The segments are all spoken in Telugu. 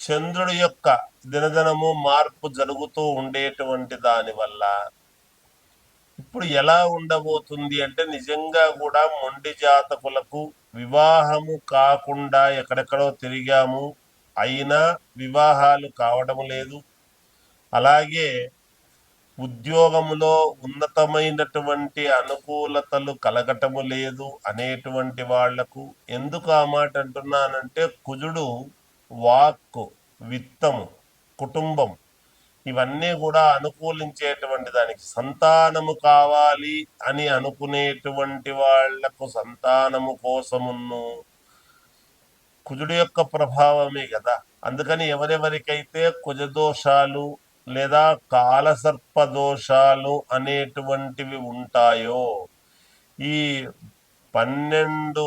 చంద్రుడి యొక్క దినదినము మార్పు జరుగుతూ ఉండేటువంటి దాని వల్ల ఇప్పుడు ఎలా ఉండబోతుంది అంటే నిజంగా కూడా మొండి జాతకులకు వివాహము కాకుండా ఎక్కడెక్కడో తిరిగాము అయినా వివాహాలు కావడం లేదు. అలాగే ఉద్యోగములో ఉన్నతమైనటువంటి అనుకూలతలు కలగటము లేదు అనేటువంటి వాళ్ళకు ఎందుకు ఆ మాట అంటున్నానంటే కుజుడు వాక్కు విత్తము కుటుంబం ఇవన్నీ కూడా అనుకూలించేటువంటి దానికి సంతానము కావాలి అని అనుకునేటువంటి వాళ్ళకు సంతానము కోసమును కుజుడు యొక్క ప్రభావమే కదా అందుకని ఎవరెవరికైతే కుజదోషాలు లేదా కాలసర్ప దోషాలు అనేటువంటివి ఉంటాయో ఈ పన్నెండు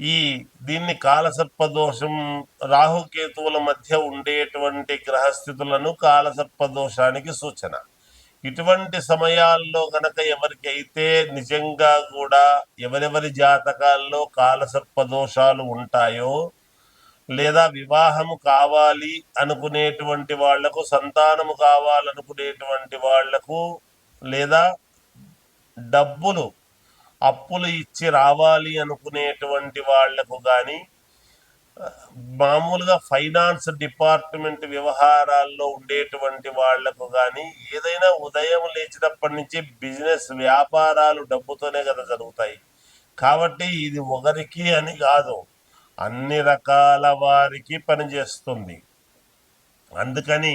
ఈ దీన్ని కాలసర్పదోషం రాహుకేతువుల మధ్య ఉండేటువంటి గ్రహస్థితులను కాలసర్పదోషానికి సూచన. ఇటువంటి సమయాల్లో గనక ఎవరికైతే నిజంగా కూడా ఎవరెవరి జాతకాల్లో కాలసర్పదోషాలు ఉంటాయో లేదా వివాహము కావాలి అనుకునేటువంటి వాళ్ళకు సంతానము కావాలనుకునేటువంటి వాళ్ళకు లేదా డబ్బులు అప్పులు ఇచ్చి రావాలి అనుకునేటువంటి వాళ్ళకు కానీ మామూలుగా ఫైనాన్స్ డిపార్ట్మెంట్ వ్యవహారాల్లో ఉండేటువంటి వాళ్ళకు కానీ ఏదైనా ఉదయం లేచినప్పటి నుంచి బిజినెస్ వ్యాపారాలు డబ్బుతోనే కదా జరుగుతాయి. కాబట్టి ఇది ఒకరికి అని కాదు అన్ని రకాల వారికి పనిచేస్తుంది. అందుకని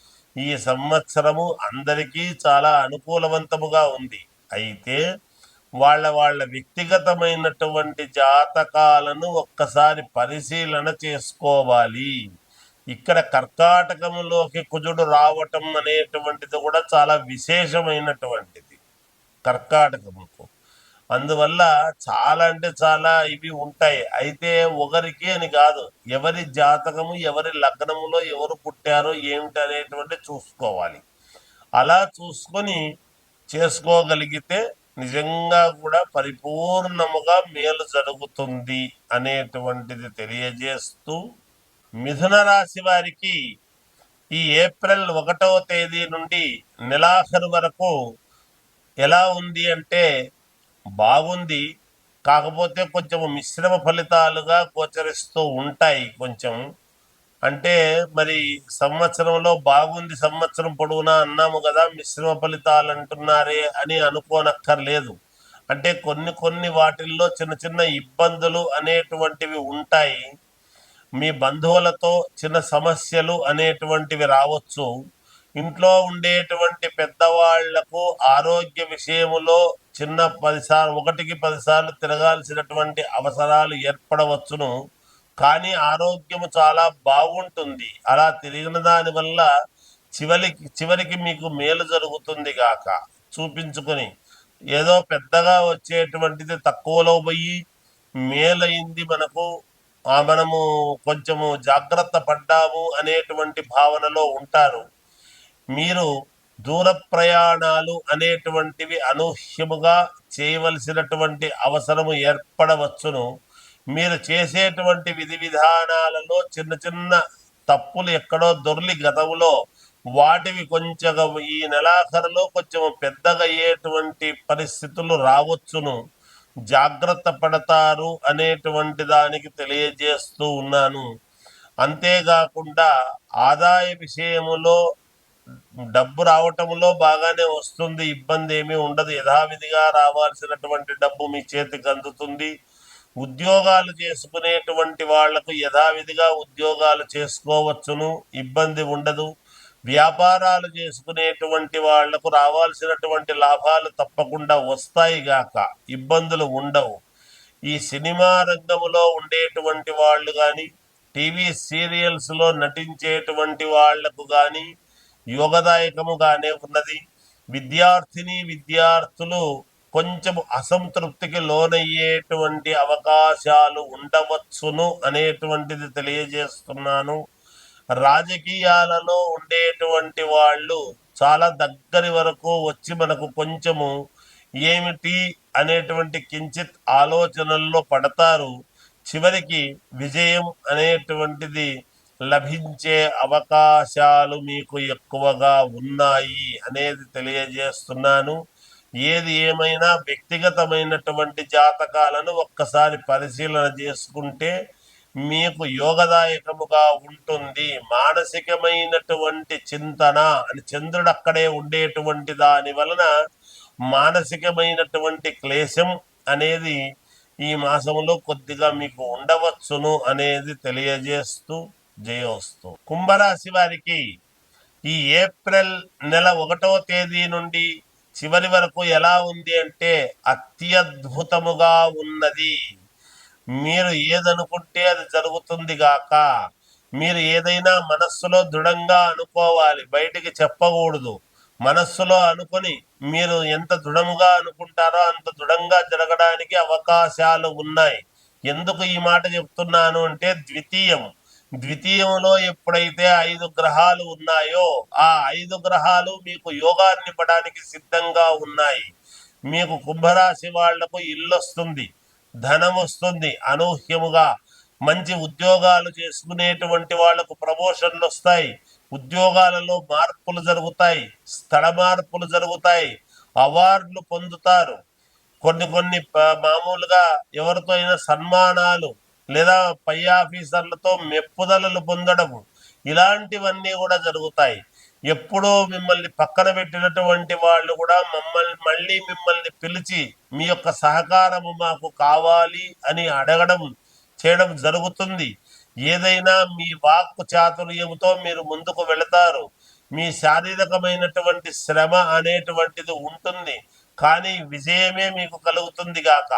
ఈ సంవత్సరము అందరికీ చాలా అనుకూలవంతముగా ఉంది. అయితే వాళ్ళ వాళ్ళ వ్యక్తిగతమైనటువంటి జాతకాలను ఒక్కసారి పరిశీలన చేసుకోవాలి. ఇక్కడ కర్కాటకంలోకి కుజుడు రావటం అనేటువంటిది కూడా చాలా విశేషమైనటువంటిది. కర్కాటకముకు. అందువల్ల చాలా అంటే చాలా ఇవి ఉంటాయి. అయితే ఒకరికి అని కాదు ఎవరి జాతకము ఎవరి లగ్నములో ఎవరు పుట్టారో ఏమిటి అనేటువంటి చూసుకోవాలి. అలా చూసుకొని చేసుకోగలిగితే నిజంగా కూడా పరిపూర్ణముగా మేలు జరుగుతుంది అనేటువంటిది తెలియజేస్తూ మిథున రాశి వారికి ఈ ఏప్రిల్ ఒకటవ తేదీ నుండి నెలాఖరు వరకు ఎలా ఉంది అంటే బాగుంది. కాకపోతే కొంచెం మిశ్రమ ఫలితాలుగా గోచరిస్తూ ఉంటాయి కొంచెం. అంటే మరి సంవత్సరంలో బాగుంది సంవత్సరం పొడవునా అన్నాము కదా మిశ్రమ ఫలితాలు అంటున్నారే అని అనుకోనక్కర్లేదు. అంటే కొన్ని కొన్ని వాటిల్లో చిన్న చిన్న ఇబ్బందులు అనేటువంటివి ఉంటాయి. మీ బంధువులతో చిన్న సమస్యలు అనేటువంటివి రావచ్చు. ఇంట్లో ఉండేటువంటి పెద్దవాళ్ళకు ఆరోగ్య విషయములో చిన్న పదిసార్లు ఒకటికి పదిసార్లు తిరగాల్సినటువంటి అవసరాలు ఏర్పడవచ్చును. కానీ ఆరోగ్యము చాలా బాగుంటుంది. అలా తిరిగిన దానివల్ల చివరికి చివరికి మీకు మేలు జరుగుతుంది గాక. చూపించుకొని ఏదో పెద్దగా వచ్చేటువంటిది తక్కువలో పోయి మేలైంది మనకు మనము కొంచెము జాగ్రత్త పడ్డాము అనేటువంటి భావనలో ఉంటారు. మీరు దూర ప్రయాణాలు అనేటువంటివి అనూహ్యముగా చేయవలసినటువంటి అవసరము ఏర్పడవచ్చును. మీరు చేసేటువంటి విధి విధానాలలో చిన్న చిన్న తప్పులు ఎక్కడో దొర్లి గతంలో వాటివి కొంచెం ఈ నెలాఖరులో కొంచెం పెద్దగా అయ్యేటువంటి పరిస్థితులు రావచ్చును. జాగ్రత్త పడతారు అనేటువంటి దానికి తెలియజేస్తూ ఉన్నాను. అంతేకాకుండా ఆదాయ విషయములో డబ్బు రావటంలో బాగానే వస్తుంది ఇబ్బంది ఏమీ ఉండదు. యథావిధిగా రావాల్సినటువంటి డబ్బు మీ చేతికి అందుతుంది. ఉద్యోగాలు చేసుకునేటువంటి వాళ్ళకు యథావిధిగా ఉద్యోగాలు చేసుకోవచ్చును ఇబ్బంది ఉండదు. వ్యాపారాలు చేసుకునేటువంటి వాళ్ళకు రావాల్సినటువంటి లాభాలు తప్పకుండా వస్తాయి గాక ఇబ్బందులు ఉండవు. ఈ సినిమా రంగంలో ఉండేటువంటి వాళ్ళు కానీ టీవీ సీరియల్స్లో నటించేటువంటి వాళ్ళకు కానీ యోగదాయకముగానే ఉన్నది. విద్యార్థిని విద్యార్థులు కొంచెం అసంతృప్తికి లోనయ్యేటువంటి అవకాశాలు ఉండవచ్చును అనేటువంటిది తెలియజేస్తున్నాను. రాజకీయాలలో ఉండేటువంటి వాళ్ళు చాలా దగ్గరి వరకు వచ్చి మనకు కొంచెము ఏమిటి అనేటువంటి కించిత్ ఆలోచనల్లో పడతారు. చివరికి విజయం అనేటువంటిది లభించే అవకాశాలు మీకు ఎక్కువగా ఉన్నాయి అనేది తెలియజేస్తున్నాను. ఏది ఏమైనా వ్యక్తిగతమైనటువంటి జాతకాలను ఒక్కసారి పరిశీలన చేసుకుంటే మీకు యోగదాయకముగా ఉంటుంది. మానసికమైనటువంటి చింతన అని చంద్రుడు అక్కడే ఉండేటువంటి దాని వలన మానసికమైనటువంటి క్లేశం అనేది ఈ మాసంలో కొద్దిగా మీకు ఉండవచ్చును అనేది తెలియజేస్తూ జయోస్తు. కుంభరాశి వారికి ఈ ఏప్రిల్ నెల ఒకటో తేదీ నుండి చివరి వరకు ఎలా ఉంది అంటే అత్యద్భుతముగా ఉన్నది. మీరు ఏదనుకుంటే అది జరుగుతుంది గాక మీరు ఏదైనా మనస్సులో దృఢంగా అనుకోవాలి బయటికి చెప్పకూడదు. మనస్సులో అనుకొని మీరు ఎంత దృఢముగా అనుకుంటారో అంత దృఢంగా జరగడానికి అవకాశాలు ఉన్నాయి. ఎందుకు ఈ మాట చెప్తున్నాను అంటే ద్వితీయం. ద్వితీయంలో ఎప్పుడైతే ఐదు గ్రహాలు ఉన్నాయో ఆ ఐదు గ్రహాలు మీకు యోగాన్ని ఇవ్వడానికి సిద్ధంగా ఉన్నాయి. మీకు కుంభరాశి వాళ్ళకు ఇల్లు వస్తుంది ధనం వస్తుంది అనూహ్యముగా మంచి ఉద్యోగాలు చేసుకునేటువంటి వాళ్ళకు ప్రమోషన్లు వస్తాయి ఉద్యోగాలలో మార్పులు జరుగుతాయి స్థల మార్పులు జరుగుతాయి అవార్డులు పొందుతారు. కొన్ని కొన్ని మామూలుగా ఎవరితో అయినా సన్మానాలు లేదా పై ఆఫీసర్లతో మెప్పుదలలు పొందడము. ఇలాంటివన్నీ కూడా జరుగుతాయి. ఎప్పుడో మిమ్మల్ని పక్కన పెట్టినటువంటి వాళ్ళు కూడా మమ్మల్ని మళ్ళీ మిమ్మల్ని పిలిచి మీ యొక్క సహకారము మాకు కావాలి అని అడగడం చేయడం జరుగుతుంది. ఏదైనా మీ వాక్కు చాతుర్యముతో మీరు ముందుకు వెళతారు. మీ శారీరకమైనటువంటి శ్రమ అనేటువంటిది ఉంటుంది. కానీ విజయమే మీకు కలుగుతుంది గాక.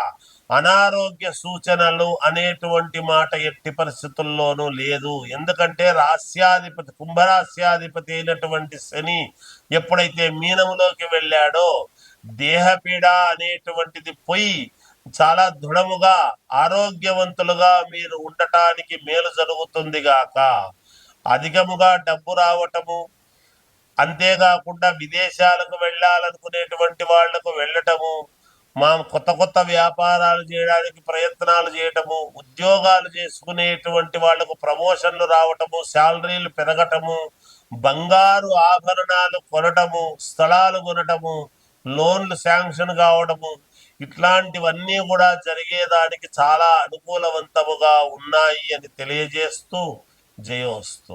అనారోగ్య సూచనలు అనేటువంటి మాట ఎట్టి పరిస్థితుల్లోనూ లేదు. ఎందుకంటే రాస్యాధిపతి కుంభరాస్యాధిపతి అయినటువంటి శని ఎప్పుడైతే మీనములోకి వెళ్ళాడో దేహపీడ అనేటువంటిది పోయి చాలా దృఢముగా ఆరోగ్యవంతులుగా మీరు ఉండటానికి మేలు జరుగుతుంది గాక. అధికముగా డబ్బు రావటము అంతేకాకుండా విదేశాలకు వెళ్ళాలనుకునేటువంటి వాళ్ళకు వెళ్ళటము మా కొత్త కొత్త వ్యాపారాలు చేయడానికి ప్రయత్నాలు చేయటము ఉద్యోగాలు చేసుకునేటువంటి వాళ్ళకు ప్రమోషన్లు రావటము శాలరీలు పెరగటము బంగారు ఆభరణాలు కొనటము స్థలాలు కొనటము లోన్లు శాంక్షన్ కావడము ఇట్లాంటివన్నీ కూడా జరిగేదానికి చాలా అనుకూలవంతముగా ఉన్నాయి అని తెలియజేస్తూ జయోస్తు.